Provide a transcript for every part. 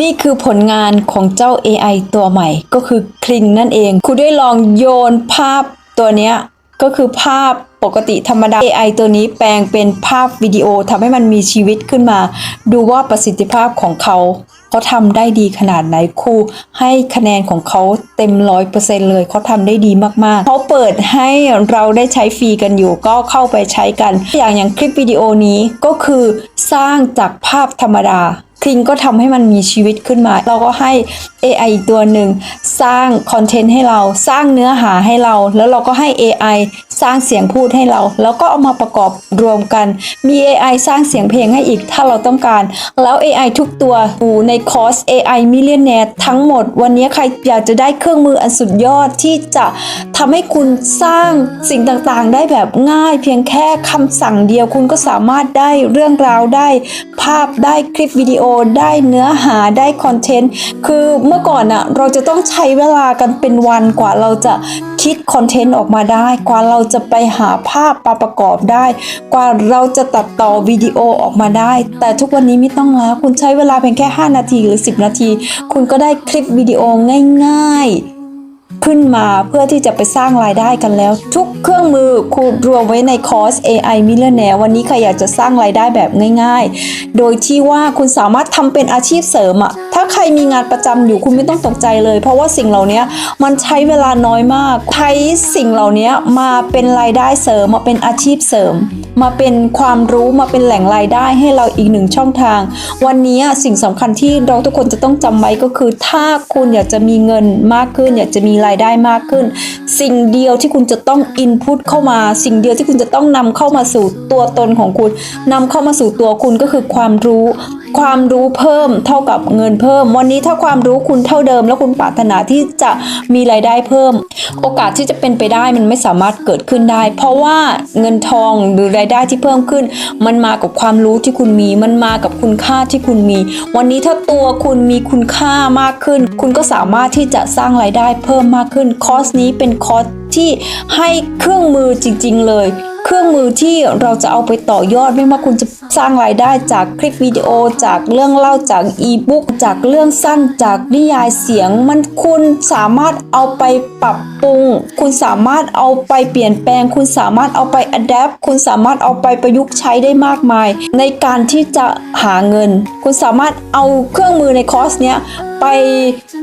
นี่คือผลงานของเจ้า AI ตัวใหม่ ก็คือคลิงนั่นเอง คุณได้ลองโยนภาพตัวเนี้ยก็คือภาพปกติธรรมดา AI ตัวนี้แปลงเป็นภาพวิดีโอทำให้มันมีชีวิตขึ้นมา ดูว่าประสิทธิภาพของเขาเขาทำได้ดีขนาดไหนครูให้คะแนนของเขาเต็มร้อยเปอร์เซ็นต์เลยเขาทำได้ดีมากๆเขาเปิดให้เราได้ใช้ฟรีกันอยู่ ก็เข้าไปใช้กัน อย่างอย่างคลิปวิดีโอนี้ก็คือสร้างจากภาพธรรมดา ทิงก็ทำให้มันมีชีวิตขึ้นมา เราก็ให้ AI ตัวหนึ่ง สร้างคอนเทนต์ให้เราสร้างเนื้อหาให้เรา แล้วเราก็ให้ AI สร้างเสียงพูดให้เรา แล้วก็เอามาประกอบรวมกัน มี AI สร้างเสียงเพลงให้อีกถ้าเราต้องการ แล้ว AI ทุกตัวอยู่ในคอร์ส AI Millionaire ทั้งหมด วันนี้ใครอยากจะได้เครื่องมืออันสุดยอดที่จะทำให้คุณสร้างสิ่งต่างๆ ได้แบบง่าย เพียงแค่คำสั่งเดียวคุณก็สามารถได้เรื่องราวได้ ภาพได้คลิปวิดีโอได้เนื้อหาได้คอนเทนต์คือเมื่อก่อนอะเราจะต้องใช้เวลากันเป็นวันกว่าเราจะ คิดคอนเทนต์ออกมาได้ กว่าเราจะไปหาภาพมาประกอบได้ กว่าเราจะตัดต่อวิดีโอออกมาได้ แต่ทุกวันนี้ไม่ต้องแล้วคุณใช้เวลาเพียงแค่ 5 นาทีหรือ 10 นาที คุณก็ได้คลิปวิดีโอง่าย ๆ ขึ้นมาเพื่อที่จะไปสร้างรายได้กันแล้ว ทุกเครื่องมือคุณรวมไว้ในคอร์ส AI Millionaire วันนี้ใครอยากจะสร้างรายได้แบบง่าย ๆ โดยที่ว่าคุณสามารถทำเป็นอาชีพเสริมอะถ้าใครมีงานประจำอยู่คุณไม่ต้องตกใจเลย เพราะว่าสิ่งเหล่านี้มันใช้เวลาน้อยมากใช้สิ่งเหล่านี้มาเป็นรายได้เสริมมาเป็นอาชีพเสริม มาเป็นความรู้มาเป็นแหล่งรายได้ให้เราอีกหนึ่งช่องทาง วันนี้สิ่งสำคัญที่เราทุกคนจะต้องจำไว้ก็คือ ถ้าคุณอยากจะมีเงินมากขึ้น อยากจะมีรายได้มากขึ้น สิ่งเดียวที่คุณจะต้องอินพุตเข้ามา สิ่งเดียวที่คุณจะต้องนำเข้ามาสู่ตัวตนของคุณนำเข้ามาสู่ตัวคุณก็คือความรู้ ความรู้เพิ่มเท่ากับเงินเพิ่ม วันนี้ถ้าความรู้คุณเท่าเดิม แล้วคุณปรารถนาที่จะมีรายได้เพิ่ม โอกาสที่จะเป็นไปได้มันไม่สามารถเกิดขึ้นได้ เพราะว่าเงินทองหรือรายได้ที่เพิ่มขึ้น มันมากับความรู้ที่คุณมี มันมากับคุณค่าที่คุณมี วันนี้ถ้าตัวคุณมีคุณค่ามากขึ้น คุณก็สามารถที่จะสร้างรายได้เพิ่มมากขึ้น คอร์สนี้เป็นคอร์สที่ให้เครื่องมือจริง ๆ เลย เครื่องมือที่เราจะเอาไปต่อยอดไม่ว่าคุณจะสร้างรายได้จากคลิปวิดีโอจากเรื่องเล่าจากอีบุ๊กจากเรื่องสั้นจากนิยายเสียง มันคุณสามารถเอาไปปรับปรุง คุณสามารถเอาไปเปลี่ยนแปลง คุณสามารถเอาไปอัดแอปคุณสามารถเอาไปประยุกต์ใช้ได้มากมาย ในการที่จะหาเงิน คุณสามารถเอาเครื่องมือในคอร์สเนี้ยไป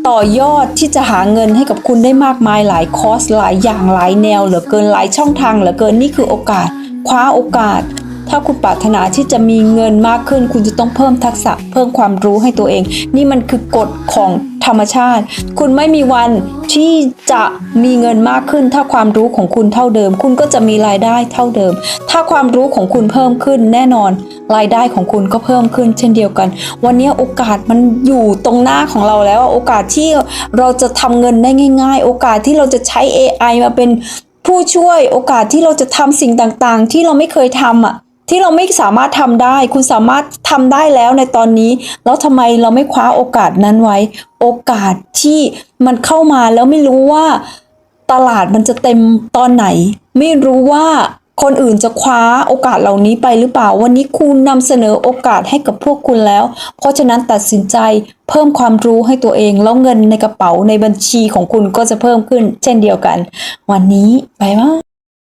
ต่อยอดที่จะหาเงินให้กับคุณได้มากมายหลายคอร์สหลายอย่างหลายแนวเหลือเกินหลายช่องทางเหลือเกินนี่คือโอกาสคว้าโอกาส ถ้าคุณปรารถนาที่จะมีเงินมากขึ้น คุณจะต้องเพิ่มทักษะ เพิ่มความรู้ให้ตัวเอง นี่มันคือกฎของธรรมชาติ คุณไม่มีวันที่จะมีเงินมากขึ้น ถ้าความรู้ของคุณเท่าเดิม คุณก็จะมีรายได้เท่าเดิม ถ้าความรู้ของคุณเพิ่มขึ้นแน่นอน รายได้ของคุณก็เพิ่มขึ้น เช่นเดียวกัน วันนี้โอกาสมันอยู่ตรงหน้าของเราแล้ว โอกาสที่เราจะทำเงินได้ง่าย ๆ โอกาสที่เราจะใช้ AI มาเป็น ผู้ช่วยโอกาสที่เราจะทำสิ่งต่างๆ ที่เราไม่เคยทำอะที่เราไม่สามารถทำได้ คุณสามารถทำได้แล้วในตอนนี้ แล้วทำไมเราไม่คว้าโอกาสนั้นไว้ โอกาสที่มันเข้ามาแล้วไม่รู้ว่า ตลาดมันจะเต็มตอนไหน ไม่รู้ว่า คนอื่นจะคว้าโอกาสเหล่านี้ไปหรือเปล่า วันนี้คุณนำเสนอโอกาสให้กับพวกคุณแล้ว เพราะฉะนั้นตัดสินใจเพิ่มความรู้ให้ตัวเอง แล้วเงินในกระเป๋าในบัญชีของคุณก็จะเพิ่มขึ้น เช่นเดียวกัน วันนี้ไปว่า